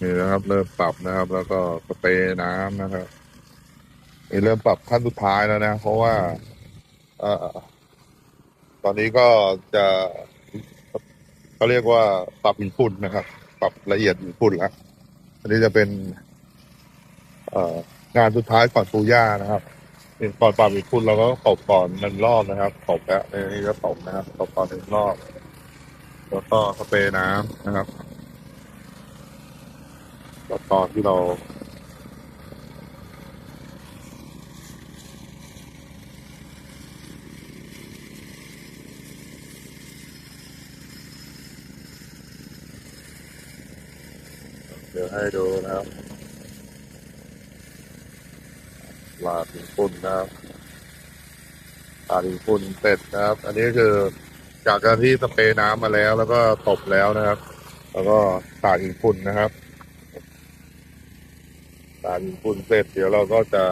นี่นะครับ เริ่มปรับนะครับ แล้วก็สเปรย์น้ำนะครับนี่เริ่มปรับขั้นสุดท้ายแล้วนะ เพราะว่า เอ่อ ตอนนี้ก็จะเขาเรียกว่าปรับหินฝุ่นนะครับ ปรับละเอียดหินฝุ่นแล้วอันนี้จะเป็น เอ่องานสุดท้ายก่อนปูย่านะครับก่อนปรับหินฝุ่นเราก็ตบก่อนหนึ่งรอบนะครับตบแล้วนี่ก็ตบนะครับตบก่อนหนึ่งรอบ แล้วก็สเปรย์น้ำนะครับ ตอนที่เราเดี๋ยวให้ดูนะครับลาถึงฝุ่นนะครับลาถึงฝุ่นเสร็จนะครับ อันนี้คือจากการที่สเปรย์น้ำมาแล้ว แล้วก็ตบแล้วนะครับ แล้วก็ตากหินฝุ่นนะครับ ตากหินฝุ่นเสร็จเดี๋ยวเราก็จะ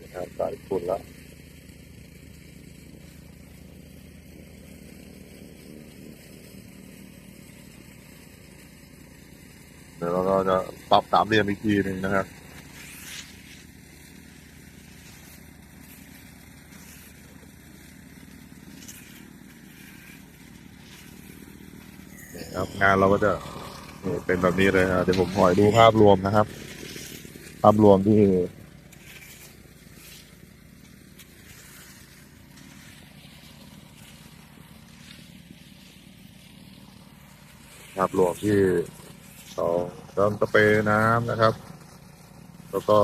นะครับตากหินฝุ่นแล้วเดี๋ยวเราก็จะปรับสามเหลี่ยมอีกทีหนึ่งนะครับครับงานเราก็จะ เป็นแบบนี้เลยนะเดี๋ยวผมขอยดูภาพรวมนะครับ ภาพรวมที่ภาพรวมที่เราเติมสเปรย์น้ำนะครับ แล้วก็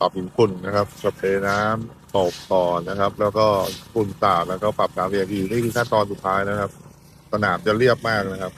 ปรับหินฝุ่นนะครับสเปรย์น้ำตบก่อนนะครับ แล้วก็ฝุ่นสาดแล้วก็ปรับสามเหลี่ยมอีนี่คือขั้นตอนสุดท้ายนะครับ สนามจะเรียบมากนะครับ